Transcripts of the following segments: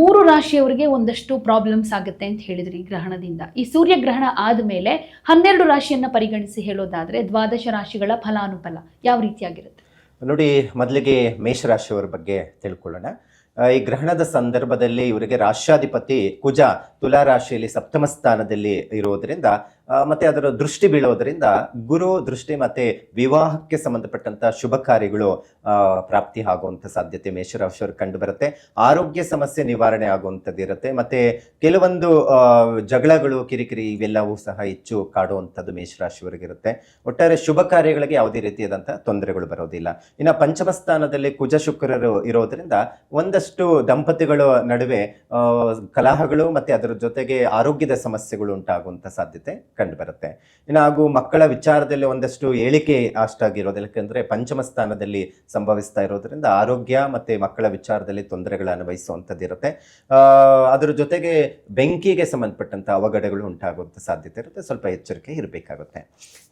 ಮೂರು ರಾಶಿಯವರಿಗೆ ಒಂದಷ್ಟು ಪ್ರಾಬ್ಲಮ್ಸ್ ಆಗುತ್ತೆ ಅಂತ ಹೇಳಿದ್ರಿ ಗ್ರಹಣದಿಂದ. ಈ ಸೂರ್ಯಗ್ರಹಣ ಆದಮೇಲೆ ಹನ್ನೆರಡು ರಾಶಿಯನ್ನ ಪರಿಗಣಿಸಿ ಹೇಳೋದಾದ್ರೆ ದ್ವಾದಶ ರಾಶಿಗಳ ಫಲಾನುಫಲ ಯಾವ ರೀತಿಯಾಗಿರುತ್ತೆ? ನೋಡಿ ಮೊದಲಿಗೆ ಮೇಷರಾಶಿಯವರ ಬಗ್ಗೆ ತಿಳ್ಕೊಳ್ಳೋಣ. ಈ ಗ್ರಹಣದ ಸಂದರ್ಭದಲ್ಲಿ ಇವರಿಗೆ ರಾಷ್ಟ್ರಾಧಿಪತಿ ಕುಜ ತುಲಾ ರಾಶಿಯಲ್ಲಿ ಸಪ್ತಮ ಸ್ಥಾನದಲ್ಲಿ ಇರೋದ್ರಿಂದ ಆ, ಮತ್ತೆ ಅದರ ದೃಷ್ಟಿ ಬೀಳೋದ್ರಿಂದ ಗುರು, ದೃಷ್ಟಿ ಮತ್ತೆ ವಿವಾಹಕ್ಕೆ ಸಂಬಂಧಪಟ್ಟಂತ ಶುಭ ಕಾರ್ಯಗಳು ಪ್ರಾಪ್ತಿ ಆಗುವಂತ ಸಾಧ್ಯತೆ ಮೇಷರಾಶಿಯವ್ರಿಗೆ ಕಂಡು ಬರುತ್ತೆ ಆರೋಗ್ಯ ಸಮಸ್ಯೆ ನಿವಾರಣೆ ಆಗುವಂಥದ್ದು ಇರುತ್ತೆ. ಮತ್ತೆ ಕೆಲವೊಂದು ಜಗಳಗಳು, ಕಿರಿಕಿರಿ ಇವೆಲ್ಲವೂ ಸಹ ಹೆಚ್ಚು ಕಾಡುವಂಥದ್ದು ಮೇಷರಾಶಿಯವರಿಗೆ ಇರುತ್ತೆ. ಒಟ್ಟಾರೆ ಶುಭ ಕಾರ್ಯಗಳಿಗೆ ಯಾವುದೇ ರೀತಿಯಾದಂತಹ ತೊಂದರೆಗಳು ಬರೋದಿಲ್ಲ. ಇನ್ನು ಪಂಚಮ ಸ್ಥಾನದಲ್ಲಿ ಕುಜ ಶುಕ್ರರು ಇರೋದ್ರಿಂದ ಒಂದಷ್ಟು ದಂಪತಿಗಳ ನಡುವೆ ಕಲಹಗಳು ಮತ್ತೆ ಅದರ ಜೊತೆಗೆ ಆರೋಗ್ಯದ ಸಮಸ್ಯೆಗಳು ಉಂಟಾಗುವಂತ ಸಾಧ್ಯತೆ ಕಂಡು ಬರುತ್ತೆ ಇನ್ನು ಹಾಗೂ ಮಕ್ಕಳ ವಿಚಾರದಲ್ಲಿ ಒಂದಷ್ಟು ಏಳಿಕೆ ಅಷ್ಟಾಗಿರೋದಿಲ್ಲ. ಯಾಕಂದ್ರೆ ಪಂಚಮ ಸ್ಥಾನದಲ್ಲಿ ಸಂಭವಿಸ್ತಾ ಇರೋದ್ರಿಂದ ಆರೋಗ್ಯ ಮತ್ತೆ ಮಕ್ಕಳ ವಿಚಾರದಲ್ಲಿ ತೊಂದರೆಗಳು ಅನುಭವಿಸುವಂಥದ್ದು ಇರುತ್ತೆ ಅದರ ಅದ್ರ ಜೊತೆಗೆ ಬೆಂಕಿಗೆ ಸಂಬಂಧಪಟ್ಟಂಥ ಅವಘಡಗಳು ಉಂಟಾಗುವಂಥ ಸಾಧ್ಯತೆ ಇರುತ್ತೆ. ಸ್ವಲ್ಪ ಎಚ್ಚರಿಕೆ ಇರಬೇಕಾಗುತ್ತೆ.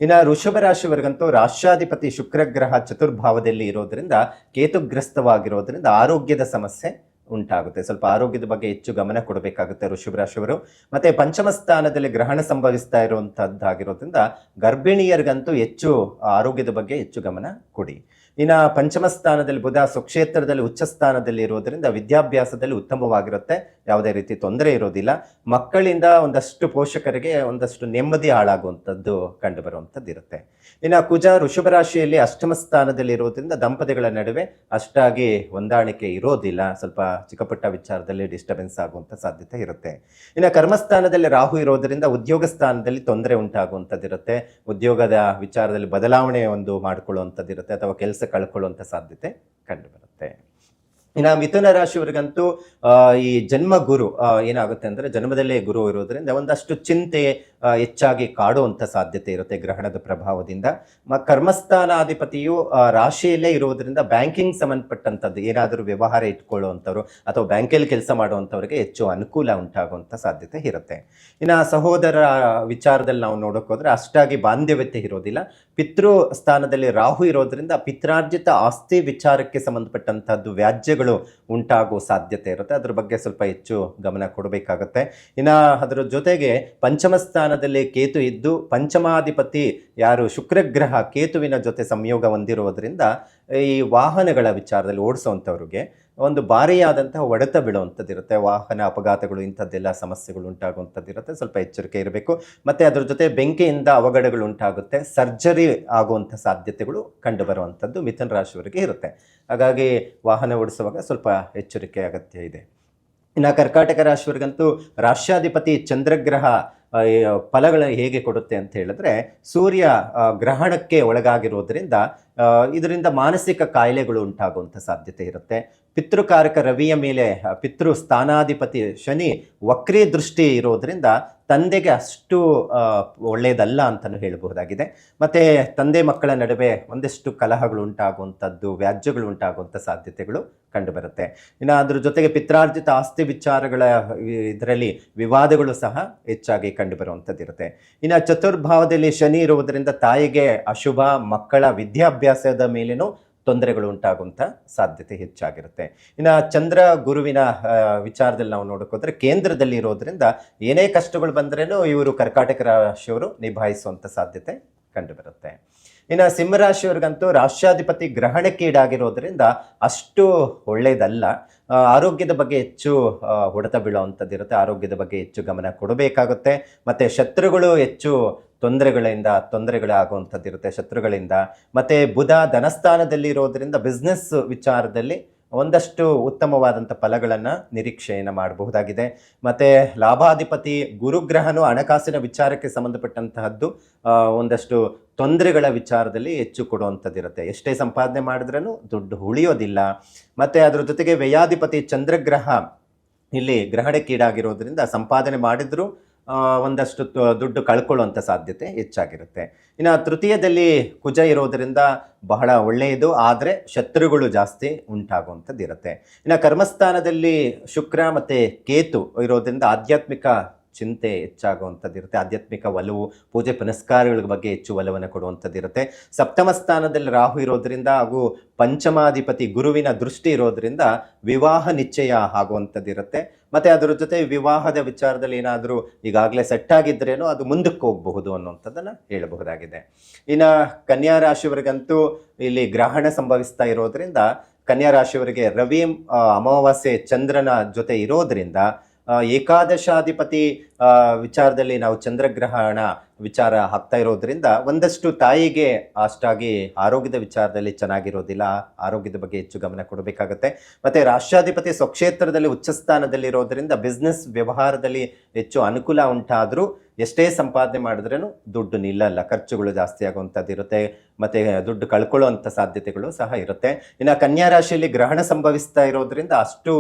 ಇನ್ನು ಋಷಭ ರಾಶಿವರೆಗಂತೂ ರಾಷ್ಟ್ರಾಧಿಪತಿ ಶುಕ್ರಗ್ರಹ ಚತುರ್ಭಾವದಲ್ಲಿ ಇರೋದ್ರಿಂದ, ಕೇತುಗ್ರಸ್ತವಾಗಿರೋದ್ರಿಂದ ಆರೋಗ್ಯದ ಸಮಸ್ಯೆ ಉಂಟಾಗುತ್ತೆ. ಸ್ವಲ್ಪ ಆರೋಗ್ಯದ ಬಗ್ಗೆ ಹೆಚ್ಚು ಗಮನ ಕೊಡಬೇಕಾಗುತ್ತೆ ಋಷಭ ರಾಶಿಯವರು ಮತ್ತೆ ಪಂಚಮ ಸ್ಥಾನದಲ್ಲಿ ಗ್ರಹಣ ಸಂಭವಿಸ್ತಾ ಇರುವಂತಹದ್ದಾಗಿರೋದ್ರಿಂದ ಗರ್ಭಿಣಿಯರಿಗಂತೂ ಹೆಚ್ಚು ಆರೋಗ್ಯದ ಬಗ್ಗೆ ಹೆಚ್ಚು ಗಮನ ಕೊಡಿ. ಇನ್ನು ಪಂಚಮ ಸ್ಥಾನದಲ್ಲಿ ಬುಧ ಸ್ವಕ್ಷೇತ್ರದಲ್ಲಿ ಉಚ್ಚ ಸ್ಥಾನದಲ್ಲಿ ಇರೋದ್ರಿಂದ ವಿದ್ಯಾಭ್ಯಾಸದಲ್ಲಿ ಉತ್ತಮವಾಗಿರುತ್ತೆ. ಯಾವುದೇ ರೀತಿ ತೊಂದರೆ ಇರೋದಿಲ್ಲ. ಮಕ್ಕಳಿಂದ ಒಂದಷ್ಟು ಪೋಷಕರಿಗೆ ಒಂದಷ್ಟು ನೆಮ್ಮದಿ ಹಾಳಾಗುವಂಥದ್ದು ಕಂಡು ಬರುವಂಥದ್ದು ಇರುತ್ತೆ ಇನ್ನು ಕುಜ ಋಷಭ ರಾಶಿಯಲ್ಲಿ ಅಷ್ಟಮ ಸ್ಥಾನದಲ್ಲಿ ಇರೋದ್ರಿಂದ ದಂಪತಿಗಳ ನಡುವೆ ಅಷ್ಟಾಗಿ ಹೊಂದಾಣಿಕೆ ಇರೋದಿಲ್ಲ. ಸ್ವಲ್ಪ ಚಿಕ್ಕಪುಟ್ಟ ವಿಚಾರದಲ್ಲಿ ಡಿಸ್ಟರ್ಬೆನ್ಸ್ ಆಗುವಂಥ ಸಾಧ್ಯತೆ ಇರುತ್ತೆ. ಇನ್ನು ಕರ್ಮಸ್ಥಾನದಲ್ಲಿ ರಾಹು ಇರೋದರಿಂದ ಉದ್ಯೋಗ ಸ್ಥಾನದಲ್ಲಿ ತೊಂದರೆ ಉಂಟಾಗುವಂಥದ್ದು ಇರುತ್ತೆ ಉದ್ಯೋಗದ ವಿಚಾರದಲ್ಲಿ ಬದಲಾವಣೆ ಒಂದು ಮಾಡಿಕೊಳ್ಳುವಂಥದ್ದು ಇರುತ್ತೆ ಅಥವಾ ಕೆಲಸ ಕಳ್ಕೊಳ್ಳುವಂಥ ಸಾಧ್ಯತೆ ಕಂಡು ಬರುತ್ತೆ ಇನ್ನು ಮಿಥುನ ರಾಶಿಯವರಿಗಂತೂ ಈ ಜನ್ಮ ಗುರು ಏನಾಗುತ್ತೆ ಅಂದ್ರೆ ಜನ್ಮದಲ್ಲೇ ಗುರು ಇರೋದ್ರಿಂದ ಒಂದಷ್ಟು ಚಿಂತೆ ಹೆಚ್ಚಾಗಿ ಕಾಡುವಂಥ ಸಾಧ್ಯತೆ ಇರುತ್ತೆ ಗ್ರಹಣದ ಪ್ರಭಾವದಿಂದ. ಮ, ಕರ್ಮಸ್ಥಾನಾಧಿಪತಿಯು ರಾಶಿಯಲ್ಲೇ ಇರುವುದರಿಂದ ಬ್ಯಾಂಕಿಂಗ್ ಸಂಬಂಧಪಟ್ಟಂಥದ್ದು, ಏನಾದರೂ ವ್ಯವಹಾರ ಇಟ್ಕೊಳ್ಳುವಂಥವ್ರು ಅಥವಾ ಬ್ಯಾಂಕಲ್ಲಿ ಕೆಲಸ ಮಾಡುವಂಥವ್ರಿಗೆ ಹೆಚ್ಚು ಅನುಕೂಲ ಉಂಟಾಗುವಂಥ ಸಾಧ್ಯತೆ ಇರುತ್ತೆ. ಇನ್ನು ಸಹೋದರ ವಿಚಾರದಲ್ಲಿ ನಾವು ನೋಡೋಕ್ಕೋದ್ರೆ ಅಷ್ಟಾಗಿ ಬಾಂಧವ್ಯತೆ ಇರೋದಿಲ್ಲ. ಪಿತೃ ಸ್ಥಾನದಲ್ಲಿ ರಾಹು ಇರೋದರಿಂದ ಪಿತ್ರಾರ್ಜಿತ ಆಸ್ತಿ ವಿಚಾರಕ್ಕೆ ಸಂಬಂಧಪಟ್ಟಂಥದ್ದು ವ್ಯಾಜ್ಯಗಳು ಉಂಟಾಗುವ ಸಾಧ್ಯತೆ ಇರುತ್ತೆ. ಅದ್ರ ಬಗ್ಗೆ ಸ್ವಲ್ಪ ಹೆಚ್ಚು ಗಮನ ಕೊಡಬೇಕಾಗುತ್ತೆ. ಇನ್ನು ಅದರ ಜೊತೆಗೆ ಪಂಚಮ ಸ್ಥಾನದಲ್ಲಿ ಕೇತು ಇದ್ದು ಪಂಚಮಾಧಿಪತಿ ಯಾರು ಶುಕ್ರಗ್ರಹ ಕೇತುವಿನ ಜೊತೆ ಸಂಯೋಗ ಹೊಂದಿರುವುದರಿಂದ ಈ ವಾಹನಗಳ ವಿಚಾರದಲ್ಲಿ ಓಡಿಸುವಂಥವ್ರಿಗೆ ಒಂದು ಭಾರಿಯಾದಂತಹ ಹೊಡೆತ ಬೀಳುವಂಥದ್ದಿರುತ್ತೆ. ವಾಹನ ಅಪಘಾತಗಳು ಇಂಥದ್ದೆಲ್ಲ ಸಮಸ್ಯೆಗಳು ಉಂಟಾಗುವಂಥದ್ದಿರುತ್ತೆ. ಸ್ವಲ್ಪ ಎಚ್ಚರಿಕೆ ಇರಬೇಕು. ಮತ್ತೆ ಅದರ ಜೊತೆ ಬೆಂಕಿಯಿಂದ ಅವಘಡಗಳು ಉಂಟಾಗುತ್ತೆ. ಸರ್ಜರಿ ಆಗುವಂಥ ಸಾಧ್ಯತೆಗಳು ಕಂಡುಬರುವಂಥದ್ದು ಮಿಥುನ ರಾಶಿಯವರಿಗೆ ಇರುತ್ತೆ. ಹಾಗಾಗಿ ವಾಹನ ಓಡಿಸುವಾಗ ಸ್ವಲ್ಪ ಎಚ್ಚರಿಕೆ ಅಗತ್ಯ ಇದೆ. ಇನ್ನು ಕರ್ಕಾಟಕ ರಾಶಿಯವರಿಗಂತೂ ರಾಷ್ಟ್ರಾಧಿಪತಿ ಚಂದ್ರಗ್ರಹ ಫಲಗಳನ್ನು ಹೇಗೆ ಕೊಡುತ್ತೆ ಅಂತ ಹೇಳಿದ್ರೆ, ಸೂರ್ಯ ಗ್ರಹಣಕ್ಕೆ ಒಳಗಾಗಿರೋದ್ರಿಂದ ಇದರಿಂದ ಮಾನಸಿಕ ಕಾಯಿಲೆಗಳು ಉಂಟಾಗುವಂಥ ಸಾಧ್ಯತೆ ಇರುತ್ತೆ. ಪಿತೃಕಾರಕ ರವಿಯ ಮೇಲೆ ಪಿತೃ ಸ್ಥಾನಾಧಿಪತಿ ಶನಿ ವಕ್ರಿ ದೃಷ್ಟಿ ಇರೋದ್ರಿಂದ ತಂದೆಗೆ ಅಷ್ಟು ಒಳ್ಳೆಯದಲ್ಲ ಅಂತಲೂ ಹೇಳಬಹುದಾಗಿದೆ. ಮತ್ತು ತಂದೆ ಮಕ್ಕಳ ನಡುವೆ ಒಂದಷ್ಟು ಕಲಹಗಳು ಉಂಟಾಗುವಂಥದ್ದು ವ್ಯಾಜ್ಯಗಳು ಉಂಟಾಗುವಂಥ ಸಾಧ್ಯತೆಗಳು ಕಂಡುಬರುತ್ತೆ. ಇನ್ನು ಅದ್ರ ಜೊತೆಗೆ ಪಿತ್ರಾರ್ಜಿತ ಆಸ್ತಿ ವಿಚಾರಗಳ ಇದರಲ್ಲಿ ವಿವಾದಗಳು ಸಹ ಹೆಚ್ಚಾಗಿ ಕಂಡುಬರುವಂಥದ್ದಿರುತ್ತೆ. ಇನ್ನು ಚತುರ್ಭಾವದಲ್ಲಿ ಶನಿ ಇರುವುದರಿಂದ ತಾಯಿಗೆ ಅಶುಭ, ಮಕ್ಕಳ ವಿದ್ಯಾಭ್ಯಾಸದ ಮೇಲೇನೂ ತೊಂದರೆಗಳು ಉಂಟಾಗುವಂಥ ಸಾಧ್ಯತೆ ಹೆಚ್ಚಾಗಿರುತ್ತೆ. ಇನ್ನು ಚಂದ್ರ ಗುರುವಿನ ವಿಚಾರದಲ್ಲಿ ನಾವು ನೋಡೋಕೋದ್ರೆ ಕೇಂದ್ರದಲ್ಲಿ ಇರೋದ್ರಿಂದ ಏನೇ ಕಷ್ಟಗಳು ಬಂದ್ರೂ ಇವರು ಕರ್ಕಾಟಕ ರಾಶಿಯವರು ನಿಭಾಯಿಸುವಂಥ ಸಾಧ್ಯತೆ ಕಂಡುಬರುತ್ತೆ. ಇನ್ನು ಸಿಂಹರಾಶಿಯವ್ರಿಗಂತೂ ರಾಷ್ಟ್ರಾಧಿಪತಿ ಗ್ರಹಣಕ್ಕೀಡಾಗಿರೋದ್ರಿಂದ ಅಷ್ಟು ಒಳ್ಳೆಯದಲ್ಲ ಆರೋಗ್ಯದ ಬಗ್ಗೆ ಹೆಚ್ಚು ಹೊಡೆತ ಬೀಳೋ ಅಂಥದ್ದಿರುತ್ತೆ ಆರೋಗ್ಯದ ಬಗ್ಗೆ ಹೆಚ್ಚು ಗಮನ ಕೊಡಬೇಕಾಗುತ್ತೆ. ಮತ್ತು ಶತ್ರುಗಳು ಹೆಚ್ಚು ತೊಂದರೆಗಳಿಂದ ತೊಂದರೆಗಳಾಗುವಂಥದ್ದಿರುತ್ತೆ ಶತ್ರುಗಳಿಂದ. ಮತ್ತು ಬುಧ ಧನಸ್ಥಾನದಲ್ಲಿ ಇರೋದರಿಂದ ಬಿಸ್ನೆಸ್ ವಿಚಾರದಲ್ಲಿ ಒಂದಷ್ಟು ಉತ್ತಮವಾದಂಥ ಫಲಗಳನ್ನು ನಿರೀಕ್ಷೆಯನ್ನು ಮಾಡಬಹುದಾಗಿದೆ. ಮತ್ತು ಲಾಭಾಧಿಪತಿ ಗುರುಗ್ರಹನು ಹಣಕಾಸಿನ ವಿಚಾರಕ್ಕೆ ಸಂಬಂಧಪಟ್ಟಂತಹದ್ದು ಒಂದಷ್ಟು ತೊಂದರೆಗಳ ವಿಚಾರದಲ್ಲಿ ಹೆಚ್ಚು ಕೊಡುವಂಥದ್ದಿರುತ್ತೆ ಎಷ್ಟೇ ಸಂಪಾದನೆ ಮಾಡಿದ್ರೂ ದುಡ್ಡು ಉಳಿಯೋದಿಲ್ಲ. ಮತ್ತು ಅದರ ಜೊತೆಗೆ ವ್ಯಯಾಧಿಪತಿ ಚಂದ್ರಗ್ರಹ, ಇಲ್ಲಿ ಗ್ರಹಣಕ್ಕೀಡಾಗಿರೋದ್ರಿಂದ ಸಂಪಾದನೆ ಮಾಡಿದ್ರು ಒಂದಷ್ಟು ದುಡ್ಡು ಕಳ್ಕೊಳ್ಳುವಂಥ ಸಾಧ್ಯತೆ ಹೆಚ್ಚಾಗಿರುತ್ತೆ. ಇನ್ನು ತೃತೀಯದಲ್ಲಿ ಕುಜ ಇರೋದರಿಂದ ಬಹಳ ಒಳ್ಳೆಯದು, ಆದರೆ ಶತ್ರುಗಳು ಜಾಸ್ತಿ ಉಂಟಾಗುವಂಥದ್ದು ಇರುತ್ತೆ ಇನ್ನು ಕರ್ಮಸ್ಥಾನದಲ್ಲಿ ಶುಕ್ರ ಮತ್ತು ಕೇತು ಇರೋದರಿಂದ ಆಧ್ಯಾತ್ಮಿಕ ಚಿಂತೆ ಹೆಚ್ಚಾಗುವಂಥದ್ದು ಇರುತ್ತೆ ಆಧ್ಯಾತ್ಮಿಕ ಒಲವು, ಪೂಜೆ ಪುನಸ್ಕಾರಗಳ ಬಗ್ಗೆ ಹೆಚ್ಚು ಒಲವನ್ನು ಕೊಡುವಂಥದ್ದು ಇರುತ್ತೆ ಸಪ್ತಮ ಸ್ಥಾನದಲ್ಲಿ ರಾಹು ಇರೋದ್ರಿಂದ ಹಾಗೂ ಪಂಚಮಾಧಿಪತಿ ಗುರುವಿನ ದೃಷ್ಟಿ ಇರೋದ್ರಿಂದ ವಿವಾಹ ನಿಶ್ಚಯ ಆಗುವಂಥದ್ದು ಇರುತ್ತೆ ಮತ್ತೆ ಅದರ ಜೊತೆ ವಿವಾಹದ ವಿಚಾರದಲ್ಲಿ ಏನಾದರೂ ಈಗಾಗಲೇ ಸೆಟ್ ಆಗಿದ್ರೇನೋ ಅದು ಮುಂದಕ್ಕೆ ಹೋಗಬಹುದು ಅನ್ನುವಂಥದ್ದನ್ನು ಹೇಳಬಹುದಾಗಿದೆ. ಇನ್ನು ಕನ್ಯಾ ರಾಶಿಯವರಿಗಂತೂ ಇಲ್ಲಿ ಗ್ರಹಣ ಸಂಭವಿಸ್ತಾ ಇರೋದ್ರಿಂದ ಕನ್ಯಾ ರಾಶಿಯವರಿಗೆ ರವಿ ಅಮಾವಾಸ್ಯೆ ಚಂದ್ರನ ಜೊತೆ ಇರೋದ್ರಿಂದ ಏಕಾದಶಾಧಿಪತಿ ವಿಚಾರದಲ್ಲಿ ನಾವು ಚಂದ್ರಗ್ರಹಣ ವಿಚಾರ ಆಗ್ತಾ ಇರೋದ್ರಿಂದ ಒಂದಷ್ಟು ತಾಯಿಗೆ ಅಷ್ಟಾಗಿ ಆರೋಗ್ಯದ ವಿಚಾರದಲ್ಲಿ ಚೆನ್ನಾಗಿರೋದಿಲ್ಲ. ಆರೋಗ್ಯದ ಬಗ್ಗೆ ಹೆಚ್ಚು ಗಮನ ಕೊಡಬೇಕಾಗತ್ತೆ. ಮತ್ತೆ ರಾಷ್ಟ್ರಾಧಿಪತಿ ಸ್ವಕ್ಷೇತ್ರದಲ್ಲಿ ಉಚ್ಚ ಸ್ಥಾನದಲ್ಲಿ ಇರೋದ್ರಿಂದ ಬಿಸ್ನೆಸ್ ವ್ಯವಹಾರದಲ್ಲಿ ಹೆಚ್ಚು ಅನುಕೂಲ ಉಂಟಾದರೂ ಎಷ್ಟೇ ಸಂಪಾದನೆ ಮಾಡಿದ್ರೂ ದುಡ್ಡು ನಿಲ್ಲಲ್ಲ. ಖರ್ಚುಗಳು ಜಾಸ್ತಿ ಆಗುವಂಥದ್ದು ಇರುತ್ತೆ. ಮತ್ತೆ ದುಡ್ಡು ಕಳ್ಕೊಳ್ಳುವಂಥ ಸಾಧ್ಯತೆಗಳು ಸಹ ಇರುತ್ತೆ. ಇನ್ನು ಕನ್ಯಾ ರಾಶಿಯಲ್ಲಿ ಗ್ರಹಣ ಸಂಭವಿಸ್ತಾ ಇರೋದ್ರಿಂದ ಅಷ್ಟು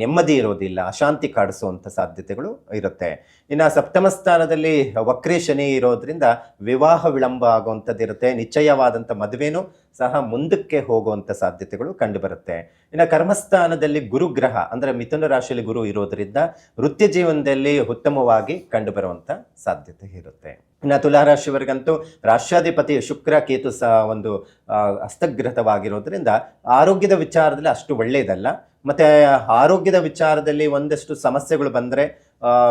ನೆಮ್ಮದಿ ಇರೋದಿಲ್ಲ. ಅಶಾಂತಿ ಕಾಡಿಸುವಂಥ ಸಾಧ್ಯತೆಗಳು ಇರುತ್ತೆ. ಇನ್ನು ಸಪ್ತಮ ಸ್ಥಾನದಲ್ಲಿ ವಕ್ರಿ ಶನಿ ಇರೋದ್ರಿಂದ ವಿವಾಹ ವಿಳಂಬ ಆಗುವಂಥದ್ದು ಇರುತ್ತೆ. ನಿಶ್ಚಯವಾದಂಥ ಮದುವೆನೂ ಸಹ ಮುಂದಕ್ಕೆ ಹೋಗುವಂಥ ಸಾಧ್ಯತೆಗಳು ಕಂಡುಬರುತ್ತೆ. ಇನ್ನು ಕರ್ಮಸ್ಥಾನದಲ್ಲಿ ಗುರುಗ್ರಹ, ಅಂದರೆ ಮಿಥುನ ರಾಶಿಯಲ್ಲಿ ಗುರು ಇರೋದ್ರಿಂದ ವೃತ್ತಿ ಜೀವನದಲ್ಲಿ ಉತ್ತಮವಾಗಿ ಕಂಡುಬರುವಂಥ ಸಾಧ್ಯತೆ ಇರುತ್ತೆ. ಇನ್ನು ತುಲಾರಾಶಿಯವರಿಗಂತೂ ರಾಷ್ಟ್ರಾಧಿಪತಿ ಶುಕ್ರ, ಕೇತು ಸಹ ಒಂದು ಹಸ್ತಗ್ರಹವಾಗಿರೋದ್ರಿಂದ ಆರೋಗ್ಯದ ವಿಚಾರದಲ್ಲಿ ಅಷ್ಟು ಒಳ್ಳೆಯದಲ್ಲ. ಮತ್ತೆ ಆರೋಗ್ಯದ ವಿಚಾರದಲ್ಲಿ ಒಂದಷ್ಟು ಸಮಸ್ಯೆಗಳು ಬಂದರೆ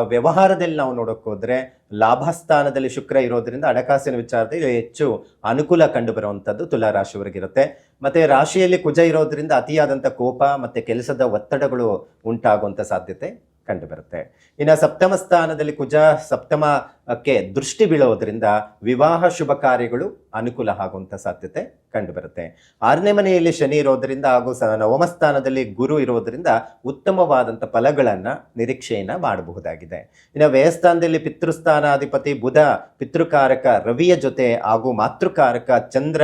ವ್ಯವಹಾರದಲ್ಲಿ ನಾವು ನೋಡೋಕೆ ಹೋದ್ರೆ ಲಾಭಸ್ಥಾನದಲ್ಲಿ ಶುಕ್ರ ಇರೋದ್ರಿಂದ ಹಣಕಾಸಿನ ವಿಚಾರದಲ್ಲಿ ಹೆಚ್ಚು ಅನುಕೂಲ ಕಂಡು ಬರುವಂಥದ್ದು ತುಲಾ ರಾಶಿಯವರಿಗಿರುತ್ತೆ ಮತ್ತೆ ರಾಶಿಯಲ್ಲಿ ಕುಜ ಇರೋದ್ರಿಂದ ಅತಿಯಾದಂಥ ಕೋಪ ಮತ್ತೆ ಕೆಲಸದ ಒತ್ತಡಗಳು ಉಂಟಾಗುವಂಥ ಸಾಧ್ಯತೆ. ಕಂಡು ಬರುತ್ತೆ ಇನ್ನು ಸಪ್ತಮ ಸ್ಥಾನದಲ್ಲಿ ಕುಜ ಸಪ್ತಮಕ್ಕೆ ದೃಷ್ಟಿ ಬೀಳೋದ್ರಿಂದ ವಿವಾಹ ಶುಭ ಕಾರ್ಯಗಳು ಅನುಕೂಲ ಆಗುವಂಥ ಸಾಧ್ಯತೆ ಕಂಡುಬರುತ್ತೆ. ಆರನೇ ಮನೆಯಲ್ಲಿ ಶನಿ ಇರೋದ್ರಿಂದ ಹಾಗೂ ನವಮ ಸ್ಥಾನದಲ್ಲಿ ಗುರು ಇರೋದ್ರಿಂದ ಉತ್ತಮವಾದಂಥ ಫಲಗಳನ್ನು ನಿರೀಕ್ಷೆಯನ್ನು ಮಾಡಬಹುದಾಗಿದೆ. ಇನ್ನು ವ್ಯಯಸ್ಥಾನದಲ್ಲಿ ಪಿತೃಸ್ಥಾನಾಧಿಪತಿ ಬುಧ ಪಿತೃಕಾರಕ ರವಿಯ ಜೊತೆ ಹಾಗೂ ಮಾತೃಕಾರಕ ಚಂದ್ರ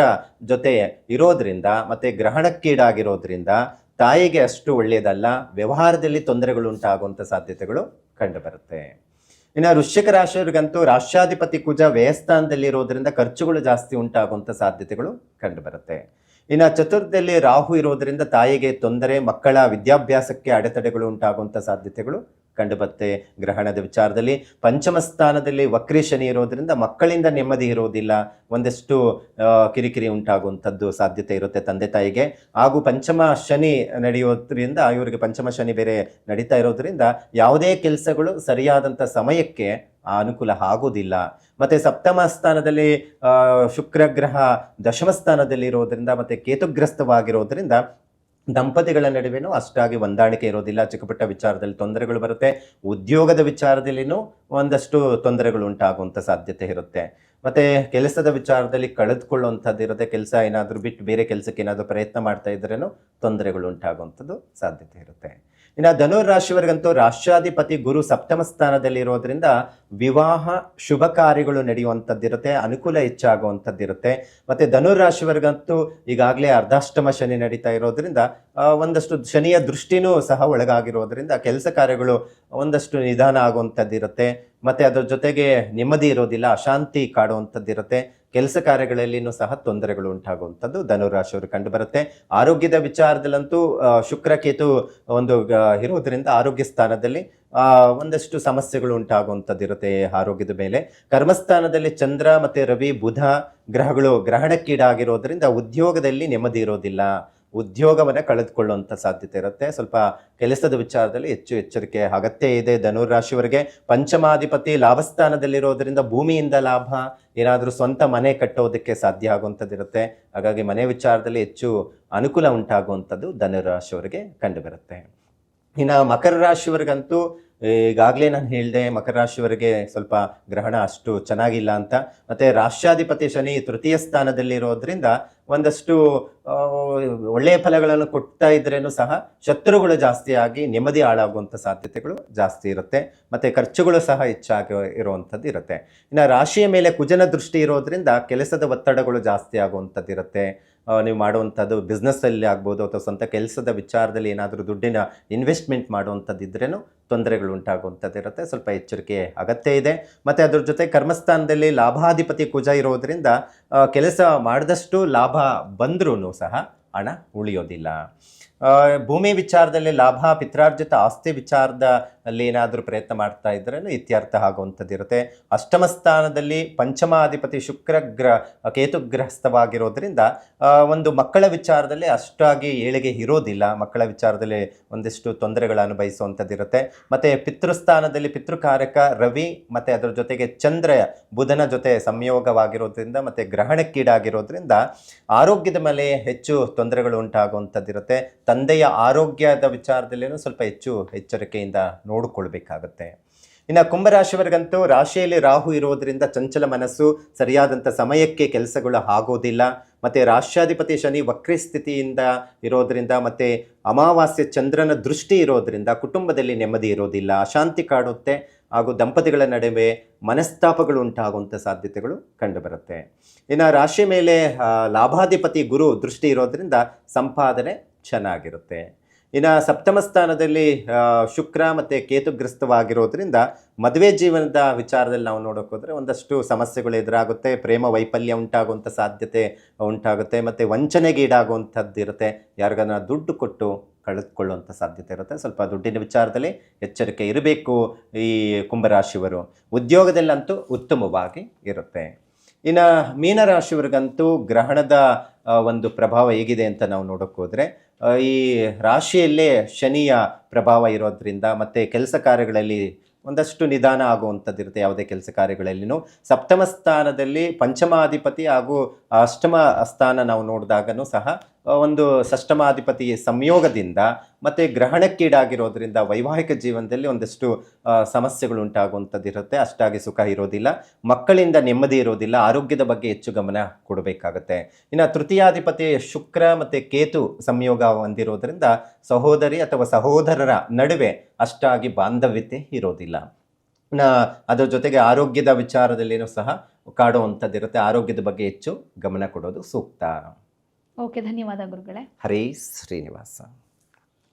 ಜೊತೆ ಇರೋದ್ರಿಂದ ಮತ್ತೆ ಗ್ರಹಣಕ್ಕೀಡಾಗಿರೋದ್ರಿಂದ ತಾಯಿಗೆ ಅಷ್ಟು ಒಳ್ಳೆಯದಲ್ಲ ವ್ಯವಹಾರದಲ್ಲಿ ತೊಂದರೆಗಳು ಉಂಟಾಗುವಂಥ ಸಾಧ್ಯತೆಗಳು ಕಂಡುಬರುತ್ತೆ. ಇನ್ನು ವೃಶ್ಚಿಕ ರಾಶಿಯವರಿಗಂತೂ ರಾಷ್ಟ್ರಾಧಿಪತಿ ಕುಜ ವ್ಯಯಸ್ಥಾನದಲ್ಲಿರೋದ್ರಿಂದ ಖರ್ಚುಗಳು ಜಾಸ್ತಿ ಉಂಟಾಗುವಂಥ ಸಾಧ್ಯತೆಗಳು ಕಂಡುಬರುತ್ತೆ. ಇನ್ನು ಚತುರ್ಥದಲ್ಲಿ ರಾಹು ಇರೋದ್ರಿಂದ ತಾಯಿಗೆ ತೊಂದರೆ, ಮಕ್ಕಳ ವಿದ್ಯಾಭ್ಯಾಸಕ್ಕೆ ಅಡೆತಡೆಗಳು ಉಂಟಾಗುವಂಥ ಸಾಧ್ಯತೆಗಳು ಕಂಡುಬರುತ್ತೆ ಗ್ರಹಣದ ವಿಚಾರದಲ್ಲಿ ಪಂಚಮ ಸ್ಥಾನದಲ್ಲಿ ವಕ್ರಿ ಶನಿ ಇರೋದ್ರಿಂದ ಮಕ್ಕಳಿಂದ ನೆಮ್ಮದಿ ಇರೋದಿಲ್ಲ. ಒಂದಷ್ಟು ಕಿರಿಕಿರಿ ಉಂಟಾಗುವಂಥದ್ದು ಸಾಧ್ಯತೆ ಇರುತ್ತೆ ತಂದೆ ತಾಯಿಗೆ. ಹಾಗೂ ಪಂಚಮ ಶನಿ ನಡೆಯೋದ್ರಿಂದ, ಇವರಿಗೆ ಪಂಚಮ ಶನಿ ಬೇರೆ ನಡೀತಾ ಇರೋದ್ರಿಂದ ಯಾವುದೇ ಕೆಲಸಗಳು ಸರಿಯಾದಂಥ ಸಮಯಕ್ಕೆ ಅನುಕೂಲ ಆಗೋದಿಲ್ಲ. ಮತ್ತೆ ಸಪ್ತಮ ಸ್ಥಾನದಲ್ಲಿ ಶುಕ್ರಗ್ರಹ ಶುಕ್ರ ಗ್ರಹ ದಶಮ ಸ್ಥಾನದಲ್ಲಿ ಇರೋದ್ರಿಂದ ಮತ್ತೆ ಕೇತುಗ್ರಸ್ತವಾಗಿರೋದ್ರಿಂದ ದಂಪತಿಗಳ ನಡುವೆನೂ ಅಷ್ಟಾಗಿ ಹೊಂದಾಣಿಕೆ ಇರೋದಿಲ್ಲ. ಚಿಕ್ಕಪುಟ್ಟ ವಿಚಾರದಲ್ಲಿ ತೊಂದರೆಗಳು ಬರುತ್ತೆ. ಉದ್ಯೋಗದ ವಿಚಾರದಲ್ಲಿನೂ ಒಂದಷ್ಟು ತೊಂದರೆಗಳು ಉಂಟಾಗುವಂಥ ಸಾಧ್ಯತೆ ಇರುತ್ತೆ. ಮತ್ತೆ ಕೆಲಸದ ವಿಚಾರದಲ್ಲಿ ಕಳೆದುಕೊಳ್ಳುವಂಥದ್ದು ಇರುತ್ತೆ. ಕೆಲಸ ಏನಾದರೂ ಬಿಟ್ಟು ಬೇರೆ ಕೆಲಸಕ್ಕೆ ಏನಾದರೂ ಪ್ರಯತ್ನ ಮಾಡ್ತಾ ಇದ್ರೇನು ತೊಂದರೆಗಳು ಉಂಟಾಗುವಂಥದ್ದು ಸಾಧ್ಯತೆ ಇರುತ್ತೆ. ಇನ್ನು ಧನುರ್ ರಾಶಿಯವರಿಗಂತೂ ರಾಷ್ಟ್ರಾಧಿಪತಿ ಗುರು ಸಪ್ತಮ ಸ್ಥಾನದಲ್ಲಿ ಇರೋದ್ರಿಂದ ವಿವಾಹ ಶುಭ ಕಾರ್ಯಗಳು ನಡೆಯುವಂಥದ್ದಿರುತ್ತೆ, ಅನುಕೂಲ ಹೆಚ್ಚಾಗುವಂಥದ್ದಿರುತ್ತೆ. ಮತ್ತೆ ರಾಶಿವರೆಗಂತೂ ಈಗಾಗಲೇ ಅರ್ಧಾಷ್ಟಮ ಶನಿ ನಡೀತಾ ಇರೋದ್ರಿಂದ ಒಂದಷ್ಟು ಶನಿಯ ದೃಷ್ಟಿನೂ ಸಹ ಒಳಗಾಗಿರೋದ್ರಿಂದ ಕೆಲಸ ಕಾರ್ಯಗಳು ಒಂದಷ್ಟು ನಿಧಾನ ಆಗುವಂಥದ್ದಿರುತ್ತೆ. ಮತ್ತೆ ಅದರ ಜೊತೆಗೆ ನೆಮ್ಮದಿ ಇರೋದಿಲ್ಲ, ಅಶಾಂತಿ ಕಾಡುವಂಥದ್ದಿರುತ್ತೆ. ಕೆಲಸ ಕಾರ್ಯಗಳಲ್ಲಿನೂ ಸಹ ತೊಂದರೆಗಳು ಉಂಟಾಗುವಂಥದ್ದು ಧನುರಾಶಿಯವರು ಕಂಡು ಬರುತ್ತೆ ಆರೋಗ್ಯದ ವಿಚಾರದಲ್ಲಂತೂ ಶುಕ್ರಕೇತು ಶುಕ್ರ ಕೇತು ಒಂದು ಇರೋದ್ರಿಂದ ಆರೋಗ್ಯ ಸ್ಥಾನದಲ್ಲಿ ಒಂದಷ್ಟು ಸಮಸ್ಯೆಗಳು ಉಂಟಾಗುವಂಥದ್ದು ಇರುತ್ತೆ ಆರೋಗ್ಯದ ಮೇಲೆ. ಕರ್ಮಸ್ಥಾನದಲ್ಲಿ ಚಂದ್ರ ಮತ್ತೆ ರವಿ, ಬುಧ ಗ್ರಹಗಳು ಗ್ರಹಣಕ್ಕೀಡಾಗಿರೋದ್ರಿಂದ ಉದ್ಯೋಗದಲ್ಲಿ ನೆಮ್ಮದಿ ಇರೋದಿಲ್ಲ. ಉದ್ಯೋಗವನ್ನ ಕಳೆದುಕೊಳ್ಳುವಂಥ ಸಾಧ್ಯತೆ ಇರುತ್ತೆ. ಸ್ವಲ್ಪ ಕೆಲಸದ ವಿಚಾರದಲ್ಲಿ ಹೆಚ್ಚು ಎಚ್ಚರಿಕೆ ಅಗತ್ಯ ಇದೆ. ಧನುರ್ ರಾಶಿಯವರಿಗೆ ಪಂಚಮಾಧಿಪತಿ ಲಾಭಸ್ಥಾನದಲ್ಲಿರೋದ್ರಿಂದ ಭೂಮಿಯಿಂದ ಲಾಭ, ಏನಾದರೂ ಸ್ವಂತ ಮನೆ ಕಟ್ಟೋದಕ್ಕೆ ಸಾಧ್ಯ ಆಗುವಂಥದ್ದಿರುತ್ತೆ ಹಾಗಾಗಿ ಮನೆ ವಿಚಾರದಲ್ಲಿ ಹೆಚ್ಚು ಅನುಕೂಲ ಉಂಟಾಗುವಂಥದ್ದು ಧನುರ್ ರಾಶಿಯವರಿಗೆ ಕಂಡುಬರುತ್ತೆ. ಇನ್ನು ಮಕರ ರಾಶಿಯವರಿಗಂತೂ ಈಗಾಗಲೇ ನಾನು ಹೇಳಿದೆ, ಮಕರ ರಾಶಿಯವರಿಗೆ ಸ್ವಲ್ಪ ಗ್ರಹಣ ಅಷ್ಟು ಚೆನ್ನಾಗಿಲ್ಲ ಅಂತ. ಮತ್ತೆ ರಾಷ್ಟ್ರಾಧಿಪತಿ ಶನಿ ತೃತೀಯ ಸ್ಥಾನದಲ್ಲಿರೋದ್ರಿಂದ ಒಂದಷ್ಟು ಒಳ್ಳೆಯ ಫಲಗಳನ್ನು ಕೊಡ್ತಾ ಇದ್ರೇನು ಸಹ ಶತ್ರುಗಳು ಜಾಸ್ತಿ ಆಗಿ ನೆಮ್ಮದಿ ಹಾಳಾಗುವಂಥ ಸಾಧ್ಯತೆಗಳು ಜಾಸ್ತಿ ಇರುತ್ತೆ. ಮತ್ತು ಖರ್ಚುಗಳು ಸಹ ಹೆಚ್ಚಾಗಿ ಇರುವಂಥದ್ದು ಇರುತ್ತೆ. ಇನ್ನು ರಾಶಿಯ ಮೇಲೆ ಕುಜನ ದೃಷ್ಟಿ ಇರೋದ್ರಿಂದ ಕೆಲಸದ ಒತ್ತಡಗಳು ಜಾಸ್ತಿ ಆಗುವಂಥದ್ದು ಇರುತ್ತೆ. ನೀವು ಮಾಡುವಂಥದ್ದು ಬಿಸ್ನೆಸ್ಸಲ್ಲಿ ಆಗ್ಬೋದು ಅಥವಾ ಸ್ವಂತ ಕೆಲಸದ ವಿಚಾರದಲ್ಲಿ ಏನಾದರೂ ದುಡ್ಡಿನ ಇನ್ವೆಸ್ಟ್ಮೆಂಟ್ ಮಾಡುವಂಥದ್ದು ಇದ್ರೇನು ತೊಂದರೆಗಳು ಉಂಟಾಗುವಂಥದ್ದು ಇರುತ್ತೆ. ಸ್ವಲ್ಪ ಎಚ್ಚರಿಕೆ ಅಗತ್ಯ ಇದೆ. ಮತ್ತು ಅದ್ರ ಜೊತೆ ಕರ್ಮಸ್ಥಾನದಲ್ಲಿ ಲಾಭಾಧಿಪತಿ ಕುಜ ಇರೋದರಿಂದ ಕೆಲಸ ಮಾಡಿದಷ್ಟು ಲಾಭ ಬಂದ್ರೂ ಸಹ ಹಣ ಉಳಿಯೋದಿಲ್ಲ. ಭೂಮಿ ವಿಚಾರದಲ್ಲಿ ಲಾಭ, ಪಿತ್ರಾರ್ಜಿತ ಆಸ್ತಿ ವಿಚಾರದಲ್ಲಿ ಏನಾದರೂ ಪ್ರಯತ್ನ ಮಾಡ್ತಾ ಇದ್ರೆ ಇತ್ಯರ್ಥ ಆಗುವಂಥದ್ದು ಇರುತ್ತೆ. ಅಷ್ಟಮ ಸ್ಥಾನದಲ್ಲಿ ಪಂಚಮಾಧಿಪತಿ ಶುಕ್ರ ಗ್ರ ಕೇತುಗ್ರಹಸ್ಥವಾಗಿರೋದ್ರಿಂದ ಒಂದು ಮಕ್ಕಳ ವಿಚಾರದಲ್ಲಿ ಅಷ್ಟಾಗಿ ಏಳಿಗೆ ಇರೋದಿಲ್ಲ. ಮಕ್ಕಳ ವಿಚಾರದಲ್ಲಿ ಒಂದಿಷ್ಟು ತೊಂದರೆಗಳು ಅನುಭವಿಸುವಂಥದ್ದು ಇರುತ್ತೆ. ಮತ್ತು ಪಿತೃಸ್ಥಾನದಲ್ಲಿ ಪಿತೃಕಾರಕ ರವಿ, ಮತ್ತು ಅದರ ಜೊತೆಗೆ ಚಂದ್ರ, ಬುಧನ ಜೊತೆ ಸಂಯೋಗವಾಗಿರೋದ್ರಿಂದ, ಮತ್ತು ಗ್ರಹಣಕ್ಕೀಡಾಗಿರೋದ್ರಿಂದ ಆರೋಗ್ಯದ ಮೇಲೆ ಹೆಚ್ಚು ತೊಂದರೆಗಳು ಉಂಟಾಗುವಂಥದ್ದಿರುತ್ತೆ ತಂದೆಯ ಆರೋಗ್ಯದ ವಿಚಾರದಲ್ಲಿನೂ ಸ್ವಲ್ಪ ಹೆಚ್ಚು ಎಚ್ಚರಿಕೆಯಿಂದ ನೋಡಿಕೊಳ್ಬೇಕಾಗತ್ತೆ. ಇನ್ನು ಕುಂಭರಾಶಿಯವರಿಗಂತೂ ರಾಶಿಯಲ್ಲಿ ರಾಹು ಇರೋದರಿಂದ ಚಂಚಲ ಮನಸ್ಸು, ಸರಿಯಾದಂಥ ಸಮಯಕ್ಕೆ ಕೆಲಸಗಳು ಆಗೋದಿಲ್ಲ. ಮತ್ತು ರಾಷ್ಟ್ರಾಧಿಪತಿ ಶನಿ ವಕ್ರಿ ಸ್ಥಿತಿಯಿಂದ ಇರೋದರಿಂದ ಮತ್ತು ಅಮಾವಾಸ್ಯ ಚಂದ್ರನ ದೃಷ್ಟಿ ಇರೋದರಿಂದ ಕುಟುಂಬದಲ್ಲಿ ನೆಮ್ಮದಿ ಇರೋದಿಲ್ಲ, ಅಶಾಂತಿ ಕಾಡುತ್ತೆ. ಹಾಗೂ ದಂಪತಿಗಳ ನಡುವೆ ಮನಸ್ತಾಪಗಳು ಉಂಟಾಗುವಂಥ ಸಾಧ್ಯತೆಗಳು ಕಂಡುಬರುತ್ತೆ. ಇನ್ನು ರಾಶಿ ಮೇಲೆ ಲಾಭಾಧಿಪತಿ ಗುರು ದೃಷ್ಟಿ ಇರೋದರಿಂದ ಸಂಪಾದನೆ ಚೆನ್ನಾಗಿರುತ್ತೆ. ಇನ್ನು ಸಪ್ತಮ ಸ್ಥಾನದಲ್ಲಿ ಶುಕ್ರ ಮತ್ತು ಕೇತುಗ್ರಸ್ತವಾಗಿರೋದ್ರಿಂದ ಮದುವೆ ಜೀವನದ ವಿಚಾರದಲ್ಲಿ ನಾವು ನೋಡೋಕೆ ಹೋದರೆ ಒಂದಷ್ಟು ಸಮಸ್ಯೆಗಳು ಎದುರಾಗುತ್ತೆ. ಪ್ರೇಮ ವೈಫಲ್ಯ ಉಂಟಾಗುವಂಥ ಸಾಧ್ಯತೆ ಉಂಟಾಗುತ್ತೆ. ಮತ್ತು ವಂಚನೆಗೀಡಾಗುವಂಥದ್ದು ಇರುತ್ತೆ ಯಾರಿಗಾನ ದುಡ್ಡು ಕೊಟ್ಟು ಕಳೆದುಕೊಳ್ಳುವಂಥ ಸಾಧ್ಯತೆ ಇರುತ್ತೆ. ಸ್ವಲ್ಪ ದುಡ್ಡಿನ ವಿಚಾರದಲ್ಲಿ ಎಚ್ಚರಿಕೆ ಇರಬೇಕು ಈ ಕುಂಭರಾಶಿಯವರು. ಉದ್ಯೋಗದಲ್ಲಂತೂ ಉತ್ತಮವಾಗಿ ಇರುತ್ತೆ. ಇನ್ನು ಮೀನರಾಶಿಯವ್ರಿಗಂತೂ ಗ್ರಹಣದ ಒಂದು ಪ್ರಭಾವ ಹೇಗಿದೆ ಅಂತ ನಾವು ನೋಡೋಕ್ಕೋದ್ರೆ ಈ ರಾಶಿಯಲ್ಲೇ ಶನಿಯ ಪ್ರಭಾವ ಇರೋದ್ರಿಂದ ಮತ್ತು ಕೆಲಸ ಕಾರ್ಯಗಳಲ್ಲಿ ಒಂದಷ್ಟು ನಿಧಾನ ಆಗುವಂಥದ್ದು ಇರುತ್ತೆ ಯಾವುದೇ ಕೆಲಸ ಕಾರ್ಯಗಳಲ್ಲಿನೂ. ಸಪ್ತಮ ಸ್ಥಾನದಲ್ಲಿ ಪಂಚಮಾಧಿಪತಿ ಹಾಗೂ ಅಷ್ಟಮ ಸ್ಥಾನ ನಾವು ನೋಡಿದಾಗನೂ ಸಹ ಒಂದು ಷಷ್ಟಮಾಧಿಪತಿ ಸಂಯೋಗದಿಂದ ಮತ್ತು ಗ್ರಹಣಕ್ಕೀಡಾಗಿರೋದ್ರಿಂದ ವೈವಾಹಿಕ ಜೀವನದಲ್ಲಿ ಒಂದಷ್ಟು ಸಮಸ್ಯೆಗಳು ಉಂಟಾಗುವಂಥದ್ದು ಇರುತ್ತೆ. ಅಷ್ಟಾಗಿ ಸುಖ ಇರೋದಿಲ್ಲ. ಮಕ್ಕಳಿಂದ ನೆಮ್ಮದಿ ಇರೋದಿಲ್ಲ. ಆರೋಗ್ಯದ ಬಗ್ಗೆ ಹೆಚ್ಚು ಗಮನ ಕೊಡಬೇಕಾಗುತ್ತೆ. ಇನ್ನು ತೃತೀಯಾಧಿಪತಿ ಶುಕ್ರ ಮತ್ತು ಕೇತು ಸಂಯೋಗ ಹೊಂದಿರೋದ್ರಿಂದ ಸಹೋದರಿ ಅಥವಾ ಸಹೋದರರ ನಡುವೆ ಅಷ್ಟಾಗಿ ಬಾಂಧವ್ಯತೆ ಇರೋದಿಲ್ಲ. ಅದರ ಜೊತೆಗೆ ಆರೋಗ್ಯದ ವಿಚಾರದಲ್ಲಿಯೂ ಸಹ ಕಾಡುವಂಥದ್ದಿರುತ್ತೆ. ಆರೋಗ್ಯದ ಬಗ್ಗೆ ಹೆಚ್ಚು ಗಮನ ಕೊಡೋದು ಸೂಕ್ತ. ಓಕೆ ಧನ್ಯವಾದ ಗುರುಗಳೇ. ಹರೇ ಶ್ರೀನಿವಾಸ.